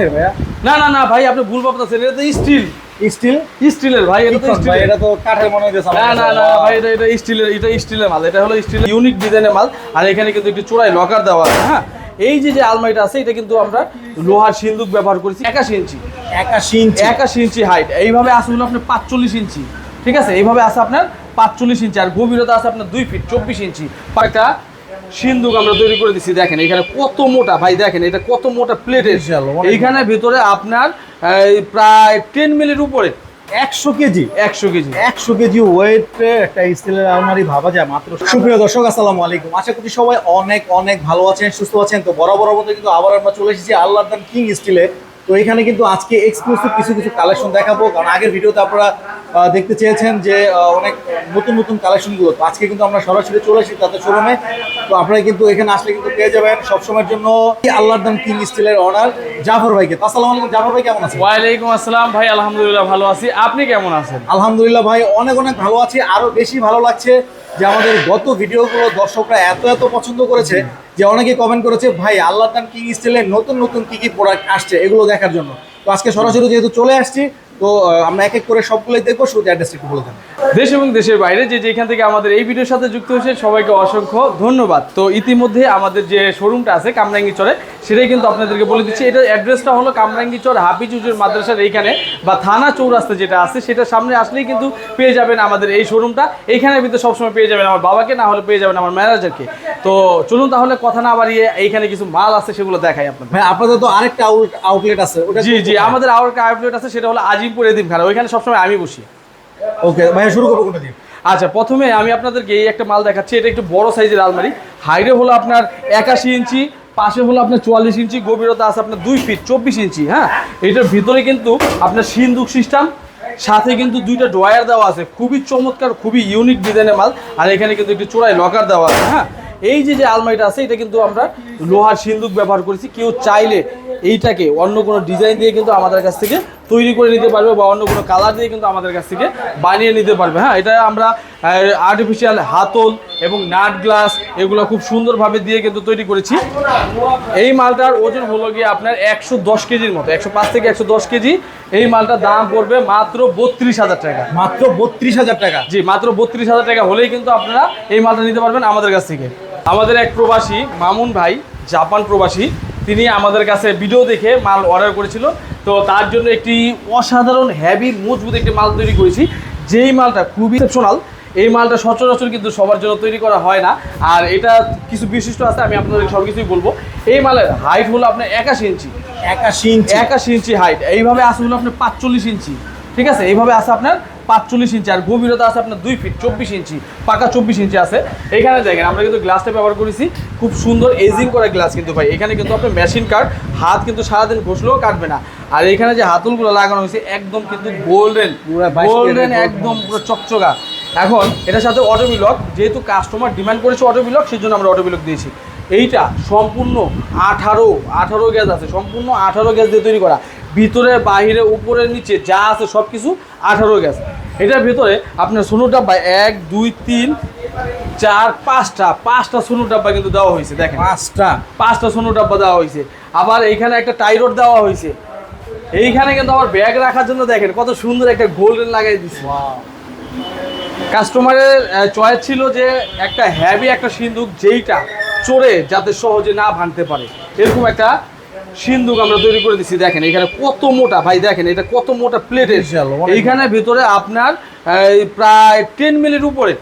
কাঠের ভাইয়া? না না না ভাই আপনি ভুল ভাবতেছেন এটা তো স্টিল স্টিল স্টিলের ভাই এটা তো ভাই স্টিলের এটা তো কাঠের মনে হইতেছে না না না ভাই এটা এটা স্টিলের এটা স্টিলের মাল এটা হলো স্টিলের ইউনিক ডিজাইনের মাল। আর এখানে কিন্তু একটু চূড়ায় লকার দেওয়া আছে হ্যাঁ? এই যে যে আলমারিটা আছে এটা কিন্তু আমরা লোহার সিন্দুক ব্যবহার করেছি একাশি ইঞ্চি। একাশি ইঞ্চি। একাশি ইঞ্চি হাইট এইভাবে আছে হলো আপনার পাঁচচল্লিশ ইঞ্চি ঠিক আছে? এইভাবে আছে আপনার পাঁচচল্লিশ ইঞ্চি আর গভীরতা আছে আপনার দুই ফিট চব্বিশ ইঞ্চি। একটা সিন্দুক আমরা তৈরি করে দিচ্ছি দেখেন এখানে কত মোটা ভাই দেখেন এটা কত মোটা প্লেটের এইখানে ভিতরে আপনার প্রায় টেন মিলের উপরে। একশো কেজি? একশো কেজি। একশো কেজি ওয়েটে একটা স্টিলের আলমারি ভাবা যায় মাত্র। সুপ্রিয় দর্শক আসসালামু আলাইকুম। আশা করি সবাই অনেক অনেক ভালো আছেন সুস্থ আছেন। তো বরাবর মতো কিন্তু আবার আমরা চলে এসেছি আল্লাহ দান কিং স্টিলে তো এখানে কিন্তু আজকে এক্সক্লুসিভ কিছু কিছু কালেকশন দেখাবো। কারণ আগের ভিডিওতে আপনারা দেখতে চেয়েছেন যে অনেক নতুন নতুন কালেকশনগুলো। তো আজকে কিন্তু আমরা সরাসরি চলে এসেছি তাদের শোরুমে তো আপনারা কিন্তু এখানে আসলে কিন্তু পেয়ে যাবেন সবসময়ের জন্য আল্লাহর দাম কিং স্টিলের অর্ডার জাফর ভাইকে। আসসালাম আসসালামু আলাইকুম জাফর ভাই কেমন আছেন? ওয়ালাইকুম আসসালাম। ভাই আলহামদুলিল্লাহ ভালো আছি। আপনি কেমন আছেন? আলহামদুলিল্লাহ ভাই অনেক অনেক ভালো আছি। আরও বেশি ভালো লাগছে। যে আমাদের গত ভিডিওগুলো দর্শকরা এত এত পছন্দ করেছে যে অনেকে কমেন্ট করেছে ভাই আল্লাহ তান কিং স্টিলের নতুন নতুন কি কি প্রোডাক্ট আসছে? এগুলো দেখার জন্য। তো আজকে সরাসরি যেহেতু চলে আসছি তো আমরা এক এক করে সবগুলোই দেখব। শুধু অ্যাড্রেসটা একটু বলে দেন। দেশ এবং দেশের বাইরে যে যেখান থেকে আমাদের এই ভিডিওর সাথে যুক্ত হয়েছে সবাইকে অসংখ্য ধন্যবাদ। তো ইতিমধ্যে আমাদের যে শোরুমটা আছে কামরাঙ্গি চরে সেটাই কিন্তু আপনাদেরকে বলে দিচ্ছি। এটার অ্যাড্রেসটা হলো কামরাঙ্গি চর হাফিজ উজুর মাদ্রাসার এইখানে বা থানা চৌরাস্তা যেটা আছে সেটা সামনে আসলেই কিন্তু পেয়ে যাবেন আমাদের এই শোরুমটা এইখানে ভিতরে সবসময় পেয়ে যাবেন আমার বাবাকে না হলে পেয়ে যাবেন আমার ম্যানেজারকে তো চলুন তাহলে কথা না বাড়িয়ে এইখানে কিছু মাল আছে সেগুলো দেখাই আপনাদের। ভাই আপনাদের তো আরেকটা আউটলেট আছে ওটা জি জি আমাদের আওয়ার আউটলেট আছে সেটা হলো আজিমপুর এদিমখানা ওইখানে সবসময় আমি বসি। ওকে ভাইয়া শুরু করব কোনটা দিয়ে? আচ্ছা প্রথমে আমি আপনাদেরকে এই একটা মাল দেখাচ্ছি এটা একটু বড় সাইজের আলমারি। হাইটে হলো আপনার একাশি ইঞ্চি পাশে হলো আপনার চুয়াল্লিশ ইঞ্চি গভীরতা আছে আপনার দুই ফিট চব্বিশ ইঞ্চি হ্যাঁ? এটার ভিতরে কিন্তু আপনার সিন্দুক সিস্টেম সাথে কিন্তু দুইটা ড্রয়ার দেওয়া আছে। খুবই চমৎকার, খুবই ইউনিক ডিজাইনের মাল। আর এখানে কিন্তু একটি চোড়ায় লকার দেওয়া আছে হ্যাঁ? এই যে যে আলমারিটা আছে, এটা কিন্তু আমরা লোহার সিন্দুক ব্যবহার করেছি। কেউ চাইলে এইটাকে অন্য কোনো ডিজাইন দিয়ে কিন্তু আমাদের কাছ থেকে তৈরি করে নিতে পারবে বা অন্য কোনো কালার দিয়ে কিন্তু আমাদের কাছ থেকে বানিয়ে নিতে পারবে। হ্যাঁ এটা আমরা আর্টিফিশিয়াল হাতল এবং নাট গ্লাস এগুলো খুব সুন্দরভাবে দিয়ে কিন্তু তৈরি করেছি। এই মালটার ওজন হলো গিয়ে আপনার একশো দশ কেজির মতো একশো পাঁচ থেকে একশো দশ কেজি। এই মালটার দাম পড়বে মাত্র বত্রিশ হাজার টাকা। মাত্র বত্রিশ হাজার টাকা? জি মাত্র বত্রিশ হাজার টাকা হলেই কিন্তু আপনারা এই মালটা নিতে পারবেন আমাদের কাছ থেকে। আমাদের এক প্রবাসী মামুন ভাই জাপান প্রবাসী। তিনি আমাদের কাছে ভিডিও দেখে মাল অর্ডার করেছিল। তো তার জন্য একটি অসাধারণ হেভি মজবুত একটি মাল তৈরি করেছি। যেই মালটা খুবই এক্সেপশনাল এই মালটা সচরাচর কিন্তু সবার জন্য তৈরি করা হয় না। আর এটা কিছু বিশিষ্ট আছে আমি আপনাদের সব কিছুই বলব। এই মালের হাইট হলো আপনার একাশি ইঞ্চি। একাশি ইঞ্চি। একাশি ইঞ্চি হাইট এইভাবে আছে হলো আপনার পাঁচচল্লিশ ইঞ্চি। ঠিক আছে? এইভাবে আছে আপনার পাঁচচল্লিশ ইঞ্চি আর গভীরতা আছে আপনার দুই ফিট চব্বিশ ইঞ্চি পাকা চব্বিশ ইঞ্চি আছে। এখানে দেখেন আমরা কিন্তু গ্লাসটা ব্যবহার করেছি খুব সুন্দর এজিং করা গ্লাস কিন্তু ভাই। এখানে কিন্তু আপনার মেশিন কাট হাত কিন্তু সারাদিন ঘষলেও কাটবে না। আর এখানে যে হাতলগুলো লাগানো হয়েছে একদম কিন্তু গোল্ডেন গোল্ডেন একদম পুরো চকচকা। এখন এটার সাথে অটোবিলক যেহেতু কাস্টমার ডিমান্ড করেছে অটোবিলক সেই জন্য আমরা অটোবিলক দিয়েছি। এইটা সম্পূর্ণ আঠারো আঠারো গ্যাস আছে সম্পূর্ণ আঠারো গ্যাস দিয়ে তৈরি করা। ভিতরে বাহিরে উপরে নিচে যা আছে সব কিছু আঠারো গ্যাস এটার ভিতরে আপনার সোনো ডাব্বা এক দুই তিন চার পাঁচটা। পাঁচটা সোনো ডাব্বা কিন্তু দেওয়া হয়েছে দেখেন। পাঁচটা। পাঁচটা সোনো ডাব্বা দেওয়া হয়েছে। আবার এইখানে একটা টাইরড দেওয়া হয়েছে। এইখানে কিন্তু আবার ব্যাগ রাখার জন্য দেখেন কত সুন্দর একটা গোল্ডেন লাগাই দিচ্ছে কাস্টমারের চয়েস ছিল যে একটা হ্যাভি একটা সিন্দুক যেইটা চড়ে যাতে সহজে না ভাঙতে পারে। এরকম একটা সিন্দুক আমরা তৈরি করে দিচ্ছি দেখেন এখানে কত মোটা ভাই দেখেন এটা কত মোটা প্লেটের এইখানে ভিতরে আপনার প্রায় টেন মিলির উপরে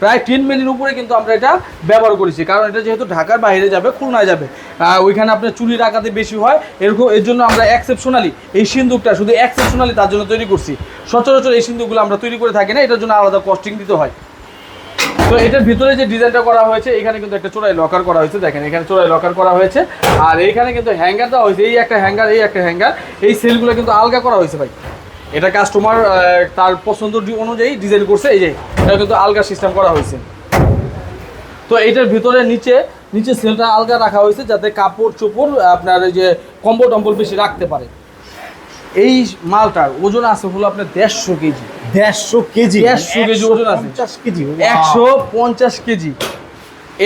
প্রায় টেন মিলির উপরে কিন্তু আমরা এটা ব্যবহার করেছি। কারণ এটা যেহেতু ঢাকার বাইরে যাবে খুলনায় যাবে। ওইখানে আপনার চুরি ডাকাতে বেশি হয় এরকম এর জন্য আমরা এক্সেপশনালি এই সিন্দুকটা শুধু এক্সেপশনালি তার জন্য তৈরি করছি। সচরাচর এই সিন্দুকগুলো আমরা তৈরি করে থাকি না এটার জন্য আলাদা কস্টিং দিতে হয়। তো এটার ভিতরে যে ডিজাইনটা করা হয়েছে, এখানে কিন্তু একটা চোরাই লকার করা হয়েছে, দেখেন, এখানে চোরাই লকার করা হয়েছে। আর এইখানে কিন্তু হ্যাঙ্গার দেওয়া হয়েছে, এই একটা হ্যাঙ্গার, এই একটা হ্যাঙ্গার। এই সেলগুলো কিন্তু আলগা করা হয়েছে ভাই। এটা কাস্টমার তার পছন্দ অনুযায়ী ডিজাইন করছে, এই যে, এটা কিন্তু আলগা সিস্টেম করা হয়েছে। তো এইটার ভিতরে নিচে নিচে সেলটা আলগা রাখা হয়েছে, যাতে কাপড় চোপড় আপনার এই যে কম্বল টম্বল বেশি রাখতে পারে। এই মালটার ওজন আছে হলো আপনার দেড়শো কেজি। দেড়শো কেজি? 150 কেজি ওজন আছে। পঞ্চাশ কেজি? একশো পঞ্চাশ কেজি।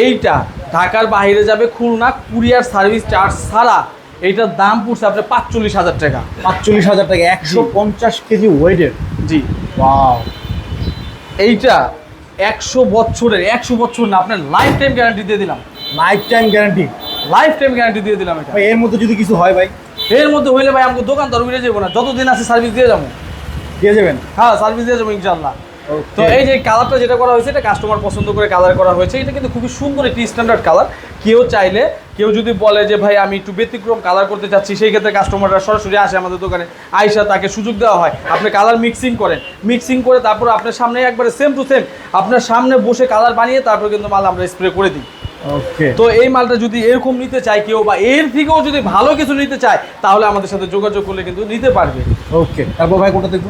এইটা ঢাকার বাইরে যাবে খুলনা কুরিয়ার সার্ভিস চার্জ ছাড়া এইটার দাম পড়ছে আপনার পাঁচচল্লিশ হাজার টাকা। পাঁচচল্লিশ হাজার টাকা একশো পঞ্চাশ কেজি ওয়েটের জি। ওয়াও এইটা একশো বছরের একশো বছর না আপনার লাইফ টাইম গ্যারান্টি দিয়ে দিলাম। Life time guarantee life time guarantee দিয়ে দিলাম এটা। এর মধ্যে যদি কিছু হয় ভাই এর মধ্যে হইলে ভাই আমাকে দোকান দর উড়ে যাব না। যতদিন আছে সার্ভিস দিয়ে যাব। দিয়ে যাবেন? হ্যাঁ সার্ভিস দিয়ে যাব ইনশাল্লাহ তো এই যে কালারটা যেটা করা হয়েছে এটা কাস্টমার পছন্দ করে কালার করা হয়েছে। এটা কিন্তু খুবই সুন্দর একটি স্ট্যান্ডার্ড কালার কেউ চাইলে কেউ যদি বলে যে ভাই আমি একটু ব্যতিক্রম কালার করতে চাচ্ছি সেই ক্ষেত্রে কাস্টমাররা সরাসরি আসে আমাদের দোকানে। আইসা তাকে সুযোগ দেওয়া হয়। আপনি কালার মিক্সিং করেন। মিক্সিং করে তারপর আপনার সামনে একবারে সেম টু সেম আপনার সামনে বসে কালার বানিয়ে তারপর কিন্তু মাল আমরা স্প্রে করে দিই। তো এই মালটা যদি এরকম নিতে চায় কেউ বা এর থেকেও যদি ভালো কিছু নিতে চায় তাহলে আমাদের সাথে যোগাযোগ করলে কিন্তু নিতে পারবে। ওকে তারপর ভাই কোনটা দেখব?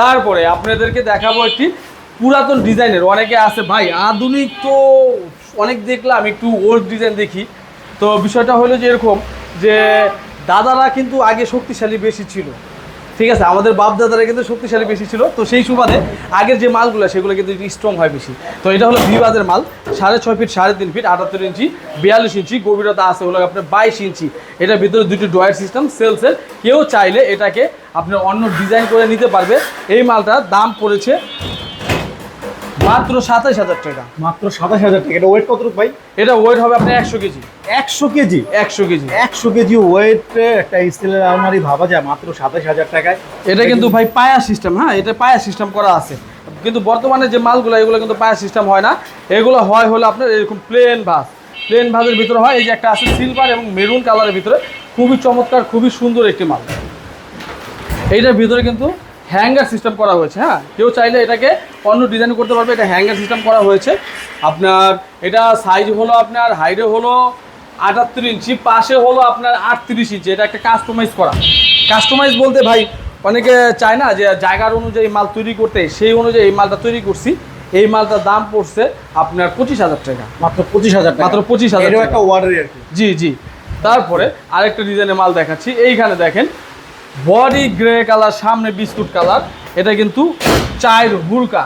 তারপরে আপনাদেরকে দেখাবো একটি পুরাতন ডিজাইনের। অনেকে আছে ভাই আধুনিক তো অনেক দেখলাম একটু ওল্ড ডিজাইন দেখি। তো বিষয়টা হলো যে এরকম যে দাদারা কিন্তু আগে শক্তিশালী বেশি ছিল। ঠিক আছে, আমাদের বাপ দাদারা কিন্তু শক্তিশালী বেশি ছিল। তো সেই সুবাদে আগের যে মালগুলো, সেগুলো কিন্তু স্ট্রং হয় বেশি। তো এটা হলো বিবাদের মাল, সাড়ে ছয় ফিট, সাড়ে তিন ফিট, আটাত্তর ইঞ্চি, বিয়াল্লিশ ইঞ্চি, গভীরতা আছে হলো আপনার বাইশ ইঞ্চি। এটার ভিতরে দুটি ড্রয়ার সিস্টেম, সেলসের। কেউ চাইলে এটাকে আপনার অন্য ডিজাইন করে নিতে পারবে। এই মালটার দাম পড়েছে মাত্র সাতাশ হাজার টাকা। মাত্র সাতাশ হাজার টাকা। এটা ওয়েট কত ভাই? এটা ওয়েট হবে আপনার একশো কেজি। একশো কেজি? একশো কেজি। একশো কেজি ওয়েট একটা স্টিলের আলমারি ভাবা যায় মাত্র সাতাশ হাজার টাকায়। এটা কিন্তু ভাই পায়া সিস্টেম হ্যাঁ? এটা পায়া সিস্টেম করা আছে। কিন্তু বর্তমানে যে মালগুলো এগুলো কিন্তু পায়া সিস্টেম হয় না। এগুলো হয় হলো আপনার এরকম প্লেন ভাস প্লেন ভাসের ভিতরে হয় এই যে একটা আছে সিলভার এবং মেরুন কালারের ভিতরে। খুবই চমৎকার খুবই সুন্দর একটি মাল। এইটার ভিতরে কিন্তু হ্যাঙ্গার সিস্টেম করা হয়েছে হ্যাঁ? কেউ চাইলে এটাকে অন্য ডিজাইন করতে পারবে এটা হ্যাঙ্গার সিস্টেম করা হয়েছে। আপনার এটা সাইজ হলো আপনার হাইটে হলো আটাত্তর ইঞ্চি পাশে হলো আপনার আটত্রিশ ইঞ্চি এটা একটা কাস্টমাইজ করা। কাস্টমাইজ বলতে ভাই অনেকে চায় না যে জায়গার অনুযায়ী মাল তৈরি করতে সেই অনুযায়ী এই মালটা তৈরি করছি। এই মালটার দাম পড়ছে আপনার পঁচিশ হাজার টাকা। মাত্র পঁচিশ হাজার টাকা। মাত্র পঁচিশ হাজার টাকা। একটা ওয়ার্ডের আর কি। জি জি। তারপরে আরেকটা ডিজাইনের মাল দেখাচ্ছি। এইখানে দেখেন বডি গ্রে কালার সামনে বিস্কুট কালার। এটা কিন্তু চায়ের হুরকা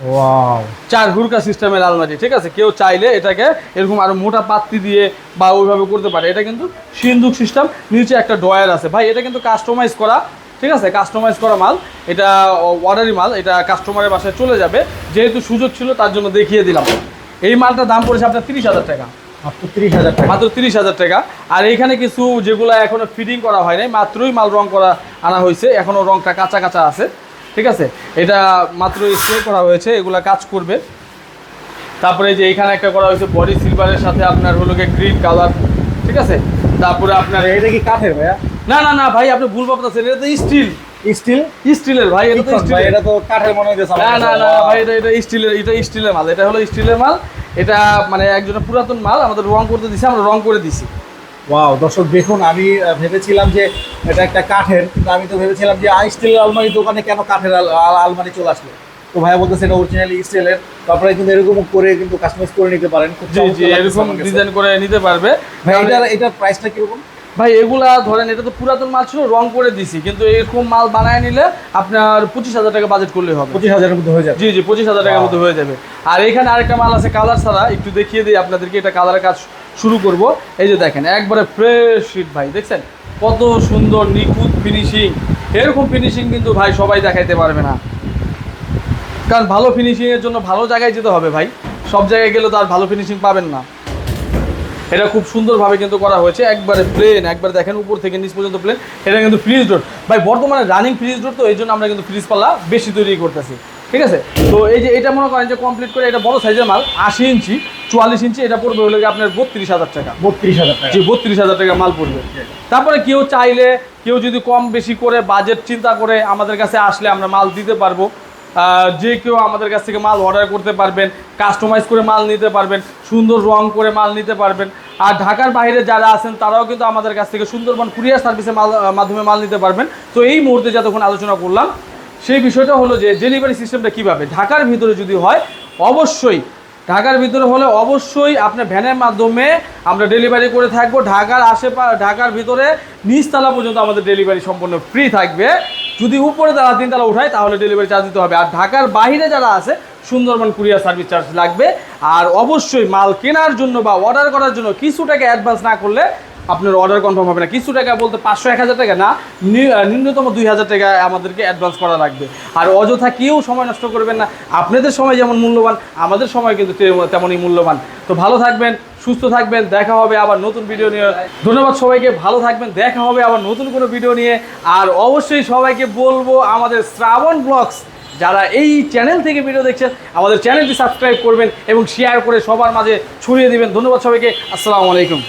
ওয়াও। চার হুরকা সিস্টেমের আলমারি ঠিক আছে? কেউ চাইলে এটাকে এরকম আরও মোটা পাত্তি দিয়ে বা ওইভাবে করতে পারে। এটা কিন্তু সিন্দুক সিস্টেম নিচে একটা ড্রয়ার আছে। ভাই এটা কিন্তু কাস্টমাইজ করা ঠিক আছে? কাস্টমাইজ করা মাল। এটা অর্ডারি মাল এটা কাস্টমারের বাসায় চলে যাবে। যেহেতু সুযোগ ছিল তার জন্য দেখিয়ে দিলাম। এই মালটার দাম পড়েছে আপনার তিরিশ হাজার টাকা। মাত্র তিরিশ হাজার টাকা। আর এইখানে কিছু যেগুলো এখনও ফিটিং করা হয় নাই মাত্রই মাল রং করা আনা হয়েছে। এখনও রংটা কাঁচা কাঁচা আছে ঠিক আছে? এটা মাত্র স্প্রে করা হয়েছে এগুলা কাজ করবে। তারপরে যে এখানে একটা করা হয়েছে বডি সিলভারের সাথে আপনার হলো গ্রিন কালার ঠিক আছে? তারপরে আপনার এটা কি কাঠের ভাইয়া? না না না ভাই আপনি ভুল ভাবতেছেন এটা তো স্টিল স্টিল? স্টিলের ভাই এটা তো ভাই এটা তো কাঠের মনে হচ্ছে না না না ভাই এটা এটা স্টিলের এটা স্টিলের মাল এটা হলো স্টিলের মাল। এটা মানে একজনের পুরাতন মাল আমাদের রং করতে দিছে আমরা রং করে দিছি। ওয়াও দর্শক দেখুন আমি ভেবেছিলাম যে এটা একটা কাঠের কিন্তু আমি তো ভেবেছিলাম যে আই স্টিলের আলমারি দোকানে কেন কাঠের আল- আল- আলমারি চলে আসলো? তো ভাইয়া বলতেছে এটা অরিজিনালি স্টিলের। তারপরে কিন্তু এরকম করে কিন্তু কাস্টমাইজ করে নিতে পারেন। খুব এরকম ডিজাইন করে নিতে পারবে। ভাই এটার এটার প্রাইসটা কীরকম? ভাই এগুলা ধরেন এটা তো পুরাতন মাল ছিল রং করে দিছি। কিন্তু এরকম মাল বানায় নিলে আপনার পঁচিশ হাজার টাকা বাজেট করলে হবে। পঁচিশ হাজারের মধ্যে হয়ে যাবে। জি জি পঁচিশ হাজার টাকার. মতো হয়ে যাবে। আর এখানে আরেকটা মাল আছে কালার ছাড়া একটু দেখিয়ে দিই আপনাদেরকে এটা কালারের কাজ শুরু করব। এই যে দেখেন একবারে ফ্রেশ শিট ভাই দেখছেন? কত সুন্দর নিখুঁত ফিনিশিং এরকম ফিনিশিং কিন্তু ভাই সবাই দেখাইতে পারবে না। কারণ ভালো ফিনিশিংয়ের জন্য ভালো জায়গায় যেতে হবে ভাই। সব জায়গায় গেলে তো আর ভালো ফিনিশিং পাবেন না। এটা খুব সুন্দরভাবে কিন্তু করা হয়েছে। একবারে প্লেন একবার দেখেন উপর থেকে নিচ পর্যন্ত প্লেন এটা কিন্তু ফ্রিজ ডোর ভাই বর্তমানে রানিং ফ্রিজ ডোর তো এই জন্য আমরা কিন্তু ফ্রিজ পাল্লা বেশি তৈরি করতেছি। ঠিক আছে? তো এই যে এটা মনে করেন যে কমপ্লিট করে এটা বড় সাইজের মাল আশি ইঞ্চি চুয়াল্লিশ ইঞ্চি এটা পড়বে হলো আপনার বত্রিশ হাজার টাকা। বত্রিশ হাজার টাকা। জি বত্রিশ হাজার টাকা মাল পড়বে। তারপরে কেউ চাইলে কেউ যদি কম বেশি করে বাজেট চিন্তা করে আমাদের কাছে আসলে আমরা মাল দিতে পারব। যে কেউ আমাদের কাছ থেকে মাল অর্ডার করতে পারবেন কাস্টমাইজ করে মাল নিতে পারবেন, সুন্দর রং করে মাল নিতে পারবেন। আর ঢাকার বাইরে যারা আছেন, তারাও কিন্তু আমাদের কাছ থেকে সুন্দরবন কুরিয়ার সার্ভিসের মাধ্যমে মাল নিতে পারবেন। তো এই মুহূর্তে যতক্ষণ আলোচনা করলাম, সেই বিষয়টা হলো যে ডেলিভারি সিস্টেমটা কীভাবে? ঢাকার ভিতরে যদি হয়, অবশ্যই, ঢাকার ভিতরে হলে অবশ্যই আপনার ভ্যানের মাধ্যমে আমরা ডেলিভারি করে থাকব। ঢাকার আশেপাশে ঢাকার ভিতরে নিচতলা পর্যন্ত আমাদের ডেলিভারি সম্পূর্ণ ফ্রি থাকবে। যদি উপরে তারা তিনতলা উঠায়, তাহলে ডেলিভারি চার্জ দিতে হবে। আর ঢাকার বাইরে যারা আছে, সুন্দরবন কুরিয়ার সার্ভিস চার্জ লাগবে। আর অবশ্যই মাল কেনার জন্য বা অর্ডার করার জন্য কিছু টাকা অ্যাডভান্স না করলে আপনার অর্ডার কনফার্ম হবে না। কিছু টাকা বলতে পাঁচশো, এক হাজার টাকা না ন্যূনতম দুই হাজার টাকা আমাদেরকে অ্যাডভান্স করা লাগবে। আর অযথা কেউ সময় নষ্ট করবেন না। আপনাদের সময় যেমন মূল্যবান, আমাদের সময় কিন্তু তেমনই মূল্যবান। তো ভালো থাকবেন, সুস্থ থাকবেন, দেখা হবে আবার নতুন ভিডিও নিয়ে। ধন্যবাদ সবাইকে, ভালো থাকবেন, দেখা হবে আবার নতুন কোনো ভিডিও নিয়ে। আর অবশ্যই সবাইকে বলব, আমাদের শ্রাবণ ব্লগস যারা এই চ্যানেল থেকে ভিডিও দেখছেন, আমাদের চ্যানেলটি সাবস্ক্রাইব করবেন এবং শেয়ার করে সবার মাঝে ছড়িয়ে দিবেন। ধন্যবাদ সবাইকে, আসসালামু আলাইকুম।